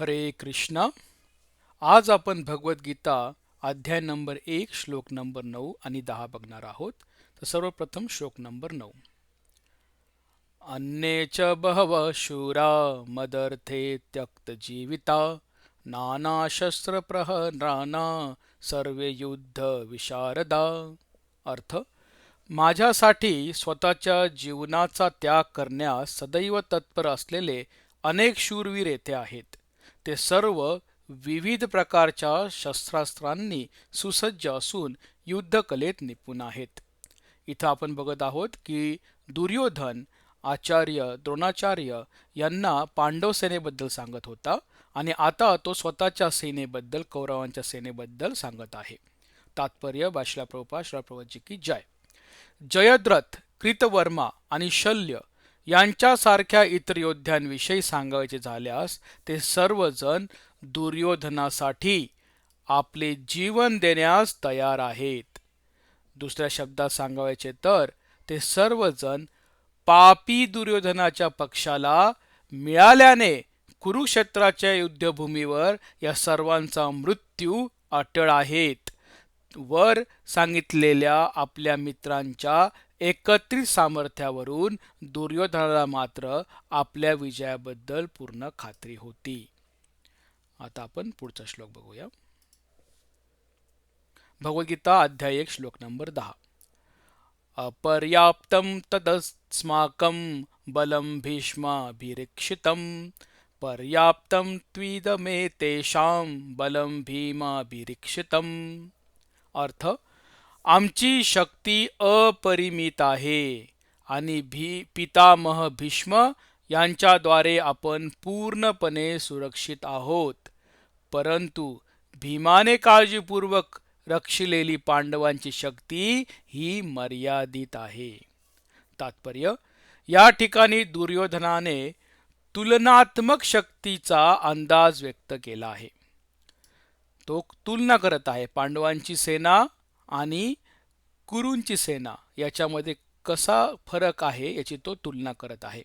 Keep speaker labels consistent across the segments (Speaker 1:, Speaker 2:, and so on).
Speaker 1: हरे कृष्णा. आज आपण भगवद्गीता अध्याय नंबर एक श्लोक नंबर नऊ आणि दहा बघणार आहोत. तर सर्वप्रथम श्लोक नंबर नऊ. अन्ये च बहव शूरा मदर्थे त्यक्त जीविता नाना शस्त्र प्रहराना सर्वे युद्ध विशारदा. अर्थ माझ्यासाठी स्वतःच्या जीवनाचा त्याग करण्यास सदैव तत्पर असलेले अनेक शूरवीर येथे आहेत. ते सर्व विविध प्रकारच्या शस्त्रास्त्रांनी सुसज्ज असून युद्धकलेत निपुण आहेत. इथं आपण बघत आहोत की दुर्योधन आचार्य द्रोणाचार्य यांना पांडव सेनेबद्दल सांगत होता आणि आता तो स्वतःच्या सेनेबद्दल कौरवांच्या सेनेबद्दल सांगत आहे. तात्पर्य बाशला प्रभुपा प्रभूजी की जय. जयद्रथ कृतवर्मा आणि शल्य यांच्यासारख्या इतर योद्ध्यांविषयी सांगायचे झाल्यास ते सर्वजण दुर्योधनासाठी आपले जीवन देण्यास तयार आहेत. दुसऱ्या शब्दात सांगायचे तर ते सर्वजण पापी दुर्योधनाच्या पक्षाला मिळाल्याने कुरुक्षेत्राच्या युद्धभूमीवर या सर्वांचा मृत्यू अटळ आहेत. वर सांगितलेल्या आपल्या मित्रांच्या एकत्रित सामर्थ्यावरून दुर्योधनाला मात्र आपल्या विजयाबद्दल पूर्ण खात्री होती. आता आपण पुढचा श्लोक बघूया. भगवद्गीता अध्याय एक श्लोक नंबर दहा. अपर्याप्तम तदस्माकं बलं भीष्माभिरीक्षितं पर्याप्तं तेषां बलं भीमाभिरीक्षितम् अर्थ आमची शक्ती अपरिमित आहे. आणि भी पितामह भीष्म यांच्याद्वारे आपण पूर्णपणे सुरक्षित आहोत. परंतु भीमाने काळजीपूर्वक रक्षिलेली पांडवांची शक्ती ही मर्यादित आहे. तात्पर्य या ठिकाणी दुर्योधनाने तुलनात्मक शक्तीचा अंदाज व्यक्त केला आहे. तो तुलना करत आहे पांडवांची सेना आणि कुरूंची सेना याच्यामध्ये कसा फरक आहे याची तो तुलना करत आहे.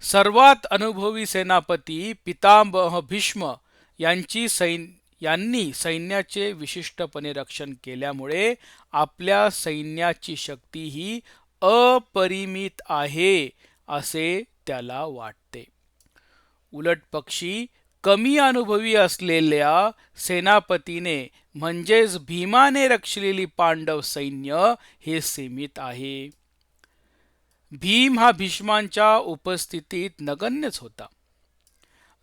Speaker 1: सर्वात अनुभवी सेनापती पितामह भीष्म यांची सैन यांनी सैन्याचे विशिष्टपणे रक्षण केल्यामुळे आपल्या सैन्याची शक्ती ही अपरिमित आहे असे त्याला वाटते. उलट पक्षी कमी अनुभवी असलेल्या सेनापतीने म्हणजेच भीमाने रक्षलेली पांडव सैन्य हे सीमित आहे. भीम हा भीष्मांच्या उपस्थितीत नगण्यच होता.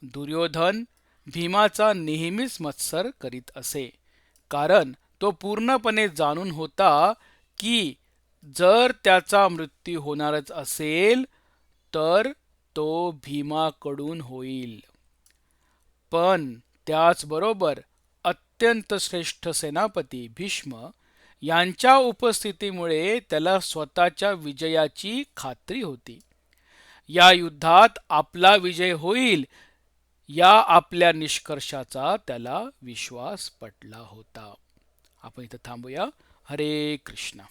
Speaker 1: दुर्योधन भीमाचा नेहमीच मत्सर करीत असे कारण तो पूर्णपणे जाणून होता की जर त्याचा मृत्यू होणारच असेल तर तो भीमाकडून होईल. पण त्याचबरोबर अत्यंत श्रेष्ठ सेनापती भीष्म यांच्या उपस्थितीमुळे त्याला स्वतःच्या विजयाची खात्री होती. या युद्धात आपला विजय होईल या आपल्या निष्कर्षाचा त्याला विश्वास पटला होता. आपण इथं थांबूया. हरे कृष्णा.